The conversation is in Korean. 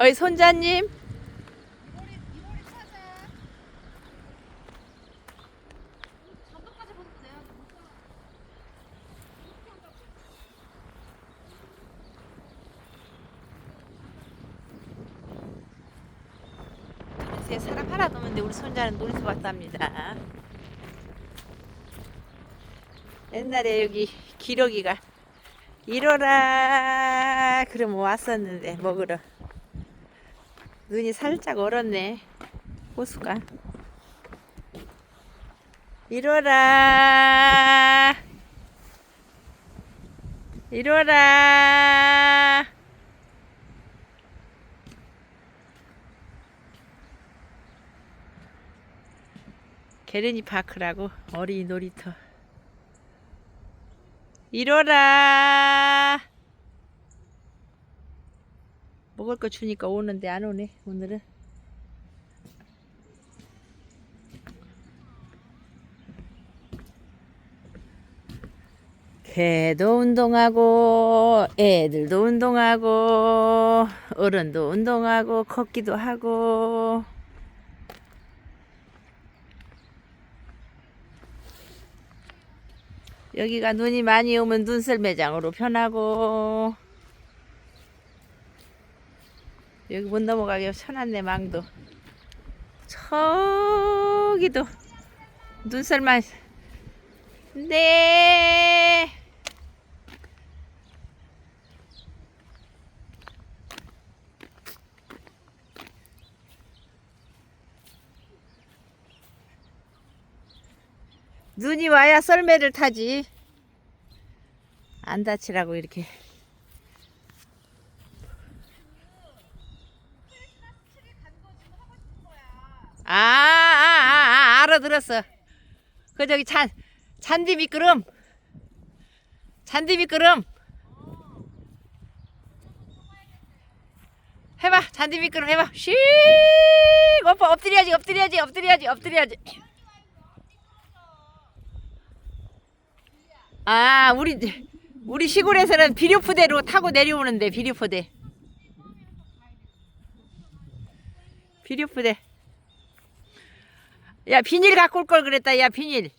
어이 손자님 사람 하나도 없는데 우리 손자는 노릇에 왔답니다. 옛날에 여기 기러기가 이러라 그러면 왔었는데 먹으러 눈이 살짝 얼었네. 호수가. 이러라. 이러라. 게르니 파크라고 어린이 놀이터. 이러라 먹을 거 주니까 오는데 안 오네 오늘은. 개도 운동하고 애들도 운동하고 어른도 운동하고 걷기도 하고. 여기가 눈이 많이 오면 눈썰 매장으로 변하고 여기 못 넘어가게 쳐놨네 망도. 저기도 눈썰만 네. 눈이 와야 썰매를 타지. 안 다치라고 이렇게 아, 아, 알아들었어. 그 저기 잔, 잔디 미끄럼. 잔디 미끄럼. 해봐, 잔디 미끄럼 해봐. 씩, 오빠 엎드려야지, 엎드려야지, 엎드려야지, 엎드려야지. 아, 우리 우리 시골에서는 비료포대로 타고 내려오는데 비료포대. 비료포대. 야 비닐 갖고 올 걸 그랬다. 야 비닐.